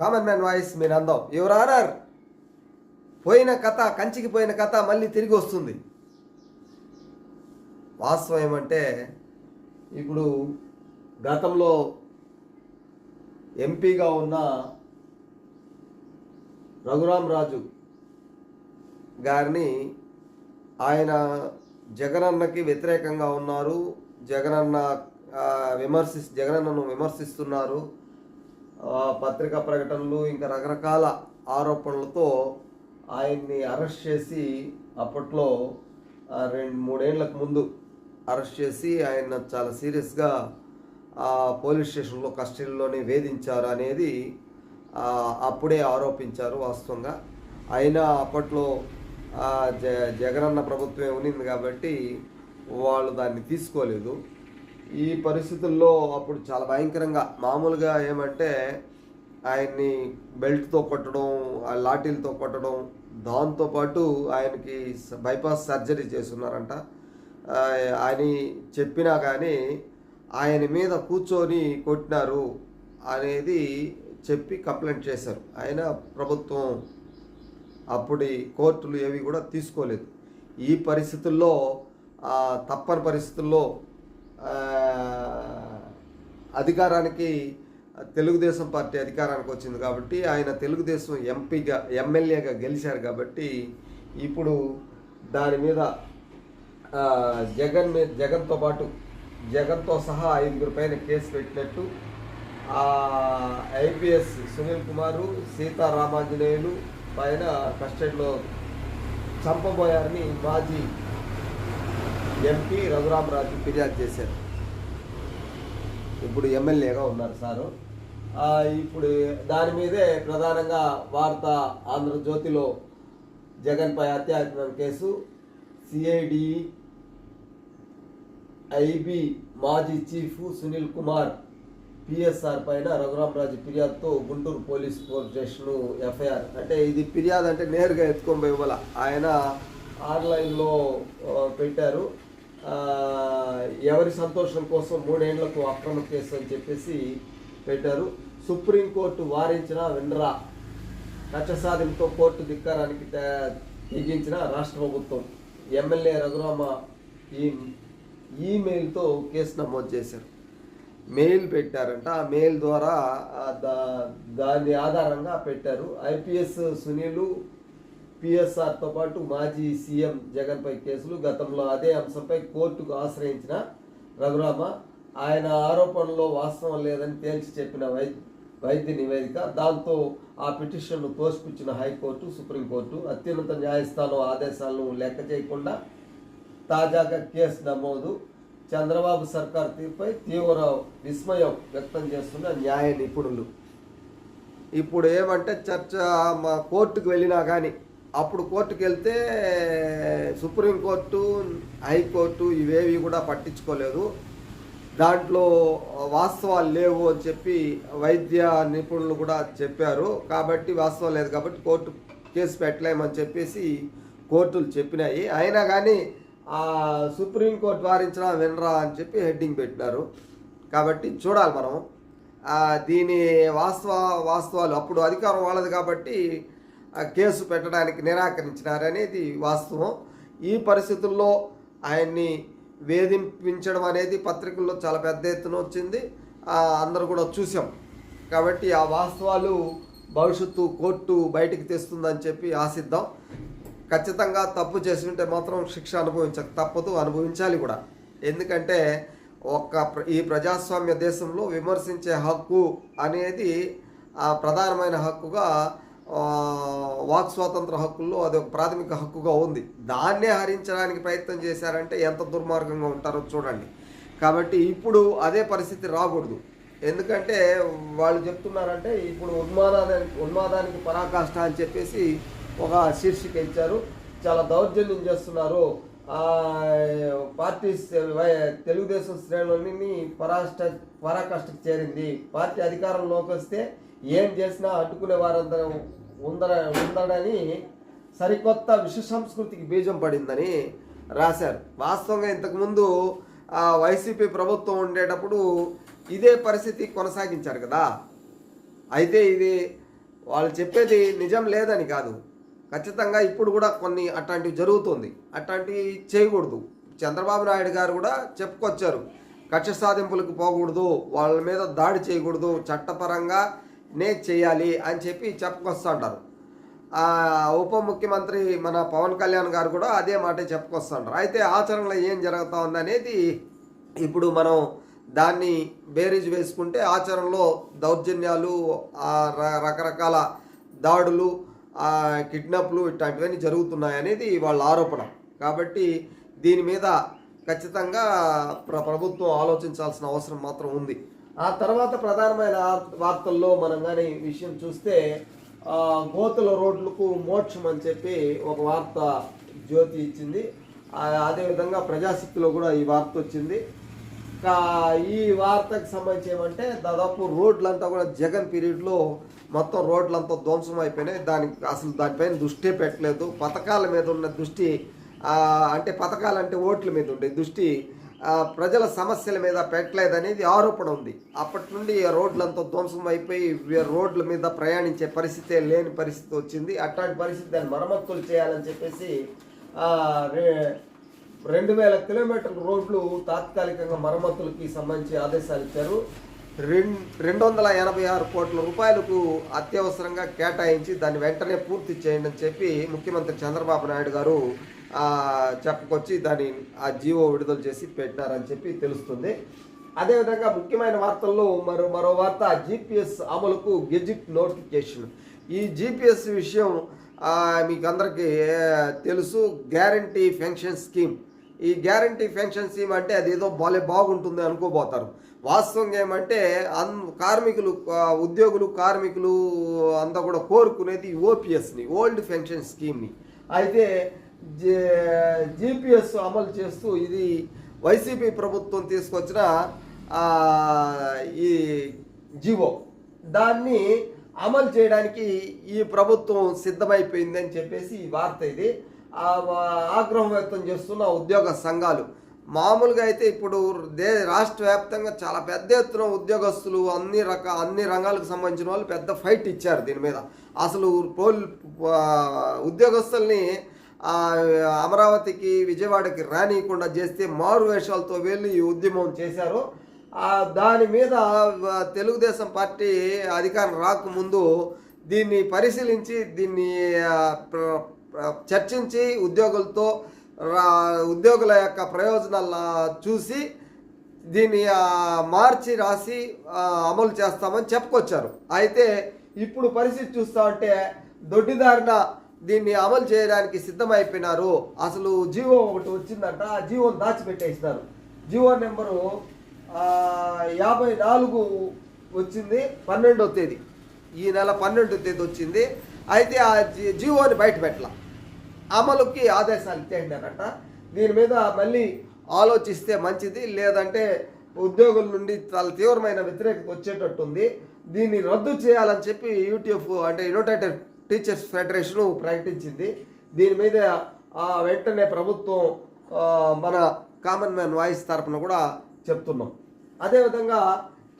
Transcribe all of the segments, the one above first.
Common man voice మీరు అందాం. Your honour పోయిన కథ కంచికి పోయిన కథ మళ్ళీ తిరిగి వస్తుంది. వాస్తవం ఏమంటే ఇప్పుడు గతంలో ఎంపీగా ఉన్న రఘురామ్ రాజు గారిని ఆయన జగనన్నకి వ్యతిరేకంగా ఉన్నారు. జగనన్న విమర్శి జగనన్నను విమర్శిస్తున్నారు. పత్రికా ప్రకటనలు ఇంకా రకరకాల ఆరోపణలతో ఆయన్ని అరెస్ట్ చేసి అప్పట్లో రెండు మూడేళ్ళకు ముందు అరెస్ట్ చేసి ఆయన చాలా సీరియస్గా ఆ, పోలీస్ స్టేషన్లో కస్టడీలోనే వేధించారు అనేది అప్పుడే ఆరోపించారు వాస్తవంగా. అయినా అప్పట్లో జ జగనన్న ప్రభుత్వమే ఉన్నింది కాబట్టి వాళ్ళు దాన్ని తీసుకోలేదు. ఈ పరిస్థితుల్లో అప్పుడు చాలా భయంకరంగా మామూలుగా ఏమంటే ఆయన్ని బెల్ట్తో కొట్టడం ఆ లాఠీలతో కొట్టడం దాంతోపాటు ఆయనకి బైపాస్ సర్జరీ చేస్తున్నారంట. ఆయన చెప్పినా కానీ ఆయన మీద కూర్చొని కొట్టినారు అనేది చెప్పి కంప్లైంట్ చేశారు. ఆయన ప్రభుత్వం అప్పటి కోర్టులు ఏవి కూడా తీసుకోలేదు. ఈ పరిస్థితుల్లో తప్పని పరిస్థితుల్లో అధికారానికి తెలుగుదేశం పార్టీ అధికారానికి వచ్చింది కాబట్టి ఆయన తెలుగుదేశం ఎంపీగా ఎమ్మెల్యేగా గెలిచారు కాబట్టి ఇప్పుడు దాని మీద జగన్ మీద జగన్తో పాటు జగన్తో సహా ఐదుగురు పైన కేసు పెట్టినట్టు ఐపీఎస్ సునీల్ కుమారు సీతారామాంజనేయులు పైన కస్టడీలో చంపబోయారని మాజీ ఎంపీ రఘురామరాజు ఫిర్యాదు చేశారు. ఇప్పుడు ఎమ్మెల్యేగా ఉన్నారు సారు. ఇప్పుడు దాని మీదే ప్రధానంగా వార్త ఆంధ్రజ్యోతిలో జగన్పై హత్యాయత్నం కేసు సిఐడి ఐబి మాజీ చీఫ్ సునీల్ కుమార్ పిఎస్ఆర్ పైన రఘురామరాజు ఫిర్యాదుతో Guntur police police station FIR. అంటే ఇది ఫిర్యాదు అంటే నేరుగా ఎత్తుకొని పోయి ఆయన ఆన్లైన్లో పెట్టారు. ఎవరి సంతోషం కోసం మూడేళ్ళకు అక్రమ కేసు అని చెప్పేసి పెట్టారు. సుప్రీంకోర్టు వారించిన వినరా కక్ష కోర్టు ధిక్కారానికి తెగించిన రాష్ట్ర ప్రభుత్వం ఎమ్మెల్యే రఘురామ ఈ ఈమెయిల్తో కేసు నమోదు చేశారు. మెయిల్ పెట్టారంట. ఆ మెయిల్ ద్వారా దా- దాని ఆధారంగా పెట్టారు. ఐపీఎస్ సునీలు పిఎస్ఆర్తో పాటు మాజీ సీఎం జగన్పై కేసులు గతంలో అదే అంశంపై కోర్టుకు ఆశ్రయించిన రఘురామ ఆయన ఆరోపణలో వాస్తవం లేదని తేల్చి చెప్పిన వైద్య వైద్య నివేదిక దాంతో ఆ పిటిషన్ను తోసిపుచ్చిన హైకోర్టు సుప్రీంకోర్టు అత్యున్నత న్యాయస్థానం ఆదేశాలను లెక్క చేయకుండా తాజాగా కేసు నమోదు. చంద్రబాబు సర్కార్ తీర్పై తీవ్ర విస్మయం వ్యక్తం చేస్తున్న న్యాయ నిపుణులు. ఇప్పుడు ఏమంటే చర్చ మా కోర్టుకు వెళ్ళినా కానీ అప్పుడు కోర్టుకు వెళ్తే సుప్రీంకోర్టు హైకోర్టు ఇవేవి కూడా పట్టించుకోలేదు. దాంట్లో వాస్తవాలు లేవు అని చెప్పి వైద్య నిపుణులు కూడా చెప్పారు. కాబట్టి వాస్తవం లేదు కాబట్టి కోర్టు కేసు పెట్టలేమని చెప్పేసి కోర్టులు చెప్పినాయి. అయినా కానీ సుప్రీంకోర్టు వారించిన వినరా అని చెప్పి హెడ్డింగ్ పెట్టినారు. కాబట్టి చూడాలి మనం. దీని వాస్తవ వాస్తవాలు అప్పుడు అధికారం వాళ్ళది కాబట్టి కేసు పెట్టడానికి నిరాకరించినారనేది వాస్తవం. ఈ పరిస్థితుల్లో ఆయన్ని వేధింపించడం అనేది పత్రికల్లో చాలా పెద్ద ఎత్తున వచ్చింది. అందరూ కూడా చూసాం కాబట్టి ఆ వాస్తవాలు భవిష్యత్తు కోర్టు బయటికి తెస్తుందని చెప్పి ఆశిద్దాం. ఖచ్చితంగా తప్పు చేసి మాత్రం శిక్ష అనుభవించక తప్పదు అనుభవించాలి కూడా. ఎందుకంటే ఒక ఈ ప్రజాస్వామ్య దేశంలో విమర్శించే హక్కు అనేది ఆ ప్రధానమైన హక్కుగా వాక్ స్వాతంత్ర హక్కుల్లో అది ఒక ప్రాథమిక హక్కుగా ఉంది. దాన్నే హరించడానికి ప్రయత్నం చేశారంటే ఎంత దుర్మార్గంగా ఉంటారో చూడండి. కాబట్టి ఇప్పుడు అదే పరిస్థితి రాకూడదు. ఎందుకంటే వాళ్ళు చెప్తున్నారంటే ఇప్పుడు ఉన్మాదానికి ఉన్మాదానికి పరాకాష్ట అని చెప్పేసి ఒక శీర్షిక ఇచ్చారు. చాలా దౌర్జన్యం చేస్తున్నారు. పార్టీ తెలుగుదేశం శ్రేణులని పరాష్ట పరాకాష్ఠకు చేరింది. పార్టీ అధికారంలోకి వస్తే ఏం చేసినా అడ్డుకునే వారందరూ ఉందర ఉందడని సరికొత్త విశ్వ సంస్కృతికి బీజం పడిందని రాశారు. వాస్తవంగా ఇంతకుముందు వైసీపీ ప్రభుత్వం ఉండేటప్పుడు ఇదే పరిస్థితి కొనసాగించారు కదా. అయితే ఇది వాళ్ళు చెప్పేది నిజం లేదని కాదు. ఖచ్చితంగా ఇప్పుడు కూడా కొన్ని అట్లాంటివి జరుగుతుంది. అట్లాంటివి చేయకూడదు. చంద్రబాబు నాయుడు గారు కూడా చెప్పుకొచ్చారు. కక్ష సాధింపులకు పోకూడదు. వాళ్ళ మీద దాడి చేయకూడదు. చట్టపరంగా నే చేయాలి అని చెప్పి చెప్పుకొస్తుంటారు. ఉప ముఖ్యమంత్రి మన పవన్ కళ్యాణ్ గారు కూడా అదే మాట చెప్పుకొస్తుంటారు. అయితే ఆచరణలో ఏం జరుగుతూ ఉందనేది ఇప్పుడు మనం దాన్ని బేరీజ్ వేసుకుంటే ఆచరణలో దౌర్జన్యాలు రకరకాల దాడులు కిడ్నాప్లు ఇట్లాంటివన్నీ జరుగుతున్నాయి అనేది వాళ్ళ ఆరోపణ. కాబట్టి దీని మీద ఖచ్చితంగా ప్ర ప్రభుత్వం ఆలోచించాల్సిన అవసరం మాత్రం ఉంది. ఆ తర్వాత ప్రధానమైన వార్తల్లో మనం కానీ విషయం చూస్తే గోతుల రోడ్లకు మోక్షం అని చెప్పి ఒక వార్త జ్యోతి ఇచ్చింది. అదేవిధంగా ప్రజాశక్తిలో కూడా ఈ వార్త వచ్చింది. ఈ వార్తకు సంబంధించి ఏమంటే దాదాపు రోడ్లంతా కూడా జగన్ పీరియడ్లో మొత్తం రోడ్లంతా ధ్వంసం అయిపోయినాయి. దానికి అసలు దానిపైన దృష్టి పెట్టలేదు. పథకాల మీద ఉన్న దృష్టి అంటే పథకాలు అంటే ఓట్ల మీద ఉండే దృష్టి ప్రజల సమస్యల మీద పెట్టలేదనేది ఆరోపణ ఉంది. అప్పటి నుండి ఆ రోడ్లంతా ధ్వంసం అయిపోయి రోడ్ల మీద ప్రయాణించే పరిస్థితే లేని పరిస్థితి వచ్చింది. అట్లాంటి పరిస్థితి దాన్ని మరమ్మతులు చేయాలని చెప్పేసి రెండు వేల కిలోమీటర్ల రోడ్లు తాత్కాలికంగా మరమ్మతులకి సంబంధించి ఆదేశాలు ఇచ్చారు. రెండు రెండు వందల ఎనభై ఆరు కోట్ల రూపాయలకు అత్యవసరంగా కేటాయించి దాన్ని వెంటనే పూర్తి చేయండి అని చెప్పి ముఖ్యమంత్రి చంద్రబాబు నాయుడు గారు చెప్పుకొచ్చి దాన్ని ఆ జీవో విడుదల చేసి పెట్టినారని చెప్పి తెలుస్తుంది. అదేవిధంగా ముఖ్యమైన వార్తల్లో మరో మరో వార్త జీపీఎస్ అమలుకు గెజిట్ నోటిఫికేషన్. ఈ జీపీఎస్ విషయం మీకు అందరికీ తెలుసు. Guarantee pension scheme. ఈ గ్యారంటీ పెన్షన్ స్కీమ్ అంటే అది ఏదో బాలే బాగుంటుంది అనుకోబోతారు. వాస్తవంగా ఏమంటే అన్ కార్మికులు ఉద్యోగులు కార్మికులు అంతా కూడా కోరుకునేది ఓపీఎస్ని ఓల్డ్ పెన్షన్ స్కీమ్ని అయితే జీపీఎస్ అమలు చేస్తూ ఇది వైసీపీ ప్రభుత్వం తీసుకొచ్చిన ఈ జీవో. దాన్ని అమలు చేయడానికి ఈ ప్రభుత్వం సిద్ధమైపోయింది అని చెప్పేసి ఈ వార్త ఇది. ఆగ్రహం వ్యక్తం చేస్తున్న ఉద్యోగ సంఘాలు. మామూలుగా అయితే ఇప్పుడు దే రాష్ట్ర వ్యాప్తంగా చాలా పెద్ద ఎత్తున ఉద్యోగస్తులు అన్ని రక అన్ని రంగాలకు సంబంధించిన వాళ్ళు పెద్ద ఫైట్ ఇచ్చారు దీని మీద. అసలు పోల్ ఉద్యోగస్తుల్ని అమరావతికి విజయవాడకి రానియకుండా చేస్తే మారు వేషాలతో వెళ్ళి ఈ ఉద్యమం చేశారు. దాని మీద తెలుగుదేశం పార్టీ అధికారం రాకముందు దీన్ని పరిశీలించి దీన్ని చర్చించి ఉద్యోగులతో రా- ఉద్యోగుల యొక్క ప్రయోజనాలు చూసి దీన్ని మార్చి రాసి అమలు చేస్తామని చెప్పుకొచ్చారు. అయితే ఇప్పుడు పరిస్థితి చూస్తా ఉంటే దొడ్డిదారిన దీన్ని అమలు చేయడానికి సిద్ధమైపోయినారు అసలు జీవో ఒకటి వచ్చిందంట. ఆ జీవోని దాచిపెట్టేసినారు. జీవో నెంబరు యాభై నాలుగు వచ్చింది పన్నెండో తేదీ. ఈ నెల పన్నెండో తేదీ వచ్చింది. అయితే ఆ జీ- జీవోని బయట పెట్టాల. అమలుకి ఆదేశాలు ఇచ్చేయండి దీని మీద మళ్ళీ ఆలోచిస్తే మంచిది లేదంటే ఉద్యోగుల నుండి చాలా తీవ్రమైన వ్యతిరేకత వచ్చేటట్టుంది. దీన్ని రద్దు చేయాలని చెప్పి యూట్యూబ్ అంటే యునైటెడ్ టీచర్స్ ఫెడరేషన్ ప్రకటించింది. దీని మీద వెంటనే ప్రభుత్వం మన కామన్ మ్యాన్ వాయిస్ తరపున కూడా చెప్తున్నాం. అదేవిధంగా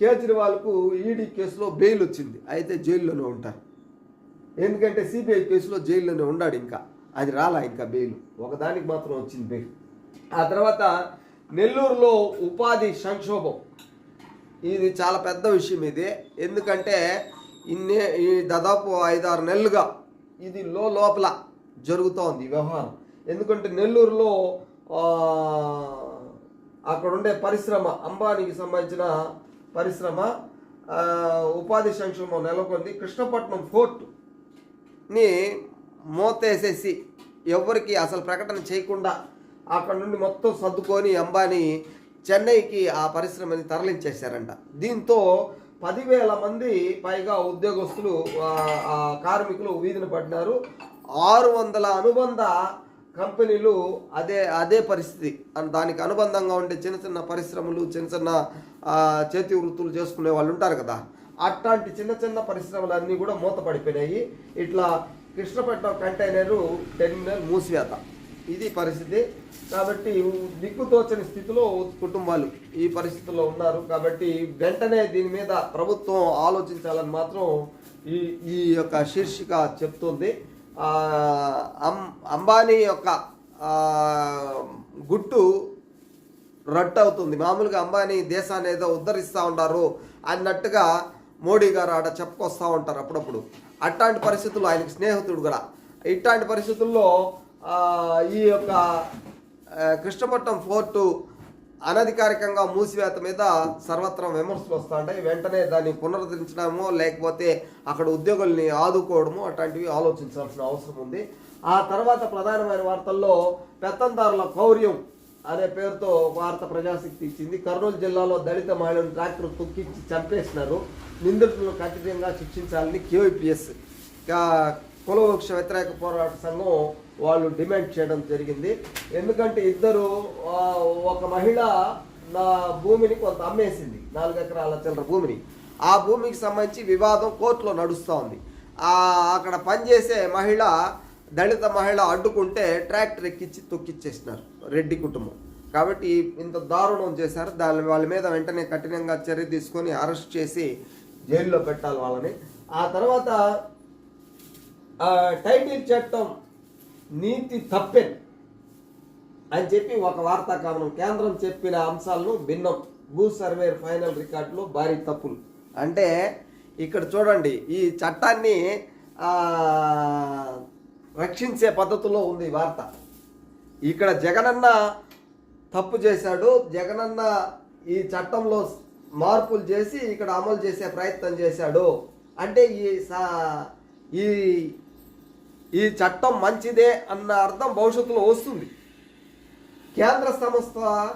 కేజ్రీవాల్కు ఈడీ కేసులో బెయిల్ వచ్చింది. అయితే జైల్లోనే ఉంటారు. ఎందుకంటే సిబిఐ కేసులో జైల్లోనే ఉన్నాడు ఇంకా. అది రాలా ఇంకా బెయిల్. ఒకదానికి మాత్రం వచ్చింది బెయిల్. ఆ తర్వాత నెల్లూరులో ఉపాధి సంక్షోభం. ఇది చాలా పెద్ద విషయం ఇది. ఎందుకంటే ఇన్నే ఈ దాదాపు ఐదారు నెలలుగా ఇది లో లోపల జరుగుతూ ఉంది వ్యవహారం. ఎందుకంటే నెల్లూరులో అక్కడ ఉండే పరిశ్రమ అంబానీకి సంబంధించిన పరిశ్రమ ఉపాధి సంక్షేమం నెలకొంది. కృష్ణపట్నం ఫోర్ట్ని మూతేసేసి ఎవరికి అసలు ప్రకటన చేయకుండా అక్కడ నుండి మొత్తం సర్దుకొని అంబానీ చెన్నైకి ఆ పరిశ్రమని తరలించేశారంట. దీంతో పదివేల మంది పైగా ఉద్యోగస్తులు కార్మికులు వీధిన పడినారు ఆరు వందల అనుబంధ కంపెనీలు అదే అదే పరిస్థితి. దానికి అనుబంధంగా ఉండే చిన్న చిన్న పరిశ్రమలు చిన్న చిన్న చేతి వృత్తులు చేసుకునే వాళ్ళు ఉంటారు కదా. అట్లాంటి చిన్న చిన్న పరిశ్రమలన్నీ కూడా మూతపడిపోయినాయి. ఇట్లా కృష్ణపట్నం కంటైనరు టెర్మినల్ మూసివేత. ఇది పరిస్థితి. కాబట్టి దిక్కుతోచని స్థితిలో కుటుంబాలు ఈ పరిస్థితుల్లో ఉన్నారు. కాబట్టి వెంటనే దీని మీద ప్రభుత్వం ఆలోచించాలని మాత్రం ఈ ఈ యొక్క శీర్షిక చెప్తుంది. అం అంబానీ యొక్క గుట్టు రట్టు అవుతుంది. మామూలుగా అంబానీ దేశాన్ని ఏదో ఉద్ధరిస్తూ ఉన్నారు అన్నట్టుగా మోడీ గారు ఆడ చెప్పుకొస్తూ ఉంటారు అప్పుడప్పుడు. అట్లాంటి పరిస్థితుల్లో ఆయనకి స్నేహితుడు కూడా. ఇట్లాంటి పరిస్థితుల్లో ఈ యొక్క కృష్ణపట్నం ఫోర్టు అనధికారికంగా మూసివేత మీద సర్వత్రం విమర్శలు వస్తూ ఉంటాయి వెంటనే దాన్ని పునరుద్ధరించడము లేకపోతే అక్కడ ఉద్యోగుల్ని ఆదుకోవడము అట్లాంటివి ఆలోచించాల్సిన అవసరం ఉంది. ఆ తర్వాత ప్రధానమైన వార్తల్లో పెత్తందారుల కౌర్యం అనే పేరుతో వార్త ప్రజాశక్తి ఇచ్చింది. కర్నూలు జిల్లాలో దళిత మహిళను ట్రాక్టర్ తొక్కించి చంపేసినారు. నిందితులను కఠినంగా శిక్షించాలని కేవీపీఎస్ కులవృక్ష వ్యతిరేక పోరాట సంఘం వాళ్ళు డిమాండ్ చేయడం జరిగింది. ఎందుకంటే ఇద్దరు ఒక మహిళ నా భూమిని కొంత అమ్మేసింది. నాలుగు ఎకరాల చిల్లర భూమిని. ఆ భూమికి సంబంధించి వివాదం కోర్టులో నడుస్తూ ఉంది. అక్కడ పనిచేసే మహిళ దళిత మహిళ అడ్డుకుంటే ట్రాక్టర్ ఎక్కించి తొక్కిచ్చేసినారు. రెడ్డి కుటుంబం. కాబట్టి ఇంత దారుణం చేశారు. దాని వాళ్ళ మీద వెంటనే కఠినంగా చర్య తీసుకొని అరెస్ట్ చేసి జైల్లో పెట్టాలి వాళ్ళని. ఆ తర్వాత టైటిల్ చట్టం నీతి తప్పెన్ అని చెప్పి ఒక వార్తా కథనం కేంద్రం చెప్పిన అంశాలను భిన్నం. భూ సర్వేర్ ఫైనల్ రికార్డులో భారీ తప్పులు. అంటే ఇక్కడ చూడండి ఈ చట్టాన్ని రక్షించే పద్ధతిలో ఉంది వార్త. ఇక్కడ జగనన్న తప్పు చేశాడు. జగనన్న ఈ చట్టంలో మార్పులు చేసి ఇక్కడ అమలు చేసే ప్రయత్నం చేశాడు. అంటే ఈ సా- ఈ ఈ చట్టం మంచిదే అన్న అర్థం భవిష్యత్తులో వస్తుంది. కేంద్ర సంస్థ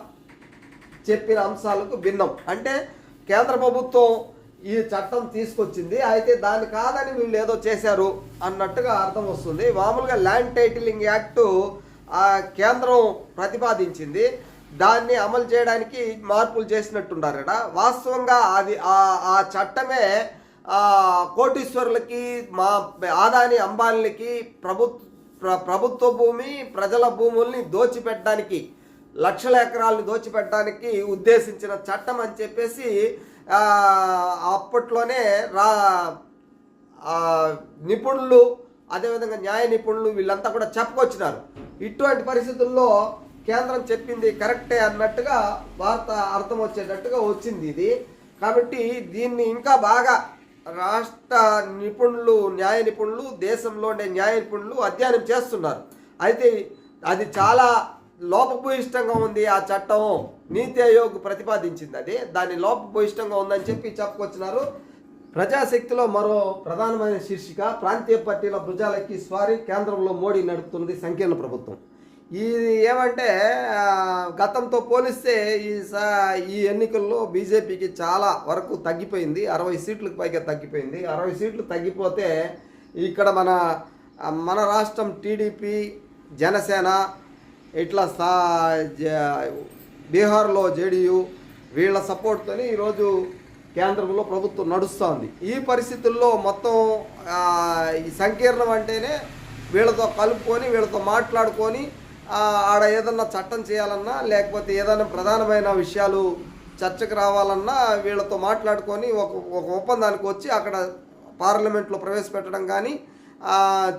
చెప్పిన అంశాలకు భిన్నం. అంటే కేంద్ర ప్రభుత్వం ఈ చట్టం తీసుకొచ్చింది అయితే దాన్ని కాదని వీళ్ళు ఏదో చేశారు అన్నట్టుగా అర్థం వస్తుంది. మామూలుగా ల్యాండ్ టైటిలింగ్ యాక్టు ఆ కేంద్రం ప్రతిపాదించింది. దాన్ని అమలు చేయడానికి మార్పులు చేసినట్టున్నారట వాస్తవంగా అది ఆ- చట్టమే కోటీశ్వరులకి మా ఆదాని అంబానీలకి ప్రభుత్వ ప్రభుత్వ భూమి ప్రజల భూముల్ని దోచిపెట్టడానికి లక్షల ఎకరాలను దోచిపెట్టడానికి ఉద్దేశించిన చట్టం అని చెప్పేసి అప్పట్లోనే రా నిపుణులు అదేవిధంగా న్యాయ నిపుణులు వీళ్ళంతా కూడా చెప్పుకొచ్చినారు. ఇటువంటి పరిస్థితుల్లో కేంద్రం చెప్పింది కరెక్టే అన్నట్టుగా వార్త అర్థం వచ్చేటట్టుగా వచ్చింది ఇది. కాబట్టి దీన్ని ఇంకా బాగా రాష్ట్ర నిపుణులు న్యాయ నిపుణులు దేశంలో ఉండే న్యాయ నిపుణులు అధ్యయనం చేస్తున్నారు. అయితే అది చాలా లోపభూయిష్టంగా ఉంది ఆ చట్టం. నీతి ఆయోగ్ ప్రతిపాదించింది అది. దాని లోపభూయిష్టంగా ఉందని చెప్పి చెప్పుకొచ్చినారు. ప్రజాశక్తిలో మరో ప్రధానమైన శీర్షిక ప్రాంతీయ పార్టీల భుజాలకి స్వారీ కేంద్రంలో మోడీ నడుపుతున్నది సంకీర్ణ ప్రభుత్వం. ఇది ఏమంటే గతంతో పోలిస్తే ఈ సా ఈ ఎన్నికల్లో బీజేపీకి చాలా వరకు తగ్గిపోయింది. అరవై సీట్లకు పైగా తగ్గిపోయింది. అరవై సీట్లు తగ్గిపోతే ఇక్కడ మన మన రాష్ట్రం టీడీపీ జనసేన ఇట్లా సా జ- బీహార్లో జేడీయూ వీళ్ళ సపోర్ట్తోని ఈరోజు కేంద్రంలో ప్రభుత్వం నడుస్తోంది. ఈ పరిస్థితుల్లో మొత్తం ఈ సంకీర్ణం అంటేనే వీళ్ళతో కలుపుకొని వీళ్ళతో మాట్లాడుకొని ఆడ ఏదన్నా చట్టం చేయాలన్నా లేకపోతే ఏదైనా ప్రధానమైన విషయాలు చర్చకు రావాలన్నా వీళ్ళతో మాట్లాడుకొని ఒక ఒక ఒప్పందానికి వచ్చి అక్కడ పార్లమెంట్లో ప్రవేశపెట్టడం కానీ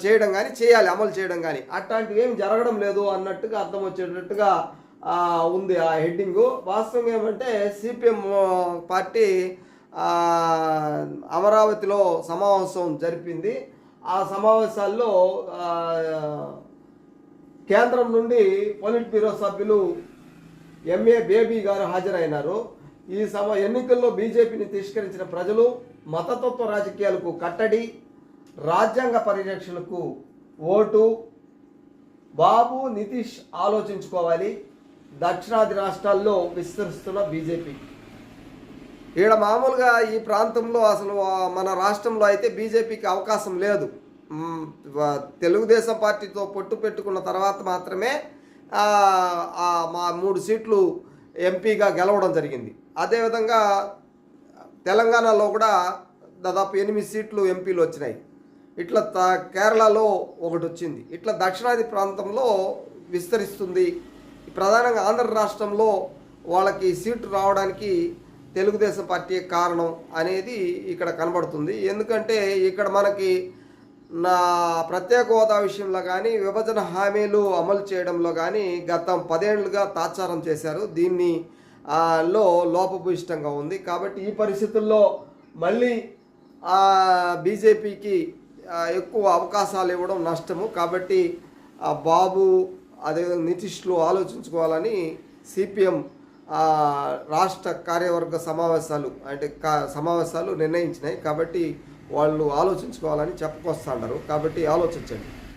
చేయడం కానీ చేయాలి అమలు చేయడం కానీ అట్లాంటివి ఏం జరగడం లేదు అన్నట్టుగా అర్థం వచ్చేటట్టుగా ఉంది ఆ హెడ్డింగు. వాస్తవం ఏమంటే సిపిఎం పార్టీ అమరావతిలో సమావేశం జరిపింది. ఆ సమావేశాల్లో కేంద్రం నుండి పొలిట్ బ్యూరో సభ్యులు ఎంఏ బేబీ గారు హాజరైనారు. ఈ సమ ఎన్నికల్లో బీజేపీని తిష్కరించిన ప్రజలు మతతత్వ రాజకీయాలకు కట్టడి రాజ్యాంగ పరిరక్షణకు ఓటు. బాబు నితీష్ ఆలోచించుకోవాలి. దక్షిణాది రాష్ట్రాల్లో విస్తరిస్తున్న బీజేపీ. ఈడ మామూలుగా ఈ ప్రాంతంలో అసలు మన రాష్ట్రంలో అయితే బీజేపీకి అవకాశం లేదు. తెలుగుదేశం పార్టీతో పొట్టు పెట్టుకున్న తర్వాత మాత్రమే మా మూడు సీట్లు ఎంపీగా గెలవడం జరిగింది. అదేవిధంగా తెలంగాణలో కూడా దాదాపు ఎనిమిది సీట్లు ఎంపీలు వచ్చినాయి. ఇట్లా త కేరళలో ఒకటి వచ్చింది. ఇట్లా దక్షిణాది ప్రాంతంలో విస్తరిస్తుంది. ప్రధానంగా ఆంధ్ర రాష్ట్రంలో వాళ్ళకి సీటు రావడానికి తెలుగుదేశం పార్టీ కారణం అనేది ఇక్కడ కనబడుతుంది. ఎందుకంటే ఇక్కడ మనకి నా ప్రత్యేక హోదా విషయంలో కానీ విభజన హామీలు అమలు చేయడంలో కానీ గత పదేళ్ళుగా తాచారం చేశారు. దీన్ని లో లోపభూయిష్టంగా ఉంది. కాబట్టి ఈ పరిస్థితుల్లో మళ్ళీ బీజేపీకి ఎక్కువ అవకాశాలు ఇవ్వడం నష్టము. కాబట్టి బాబు అదేవిధంగా నితీష్లు ఆలోచించుకోవాలని సిపిఎం రాష్ట్ర కార్యవర్గ సమావేశాలు అంటే కా సమావేశాలు నిర్ణయించినాయి. కాబట్టి వాళ్ళు ఆలోచించుకోవాలని చెప్పుకొస్తున్నారు కాబట్టి ఆలోచించండి.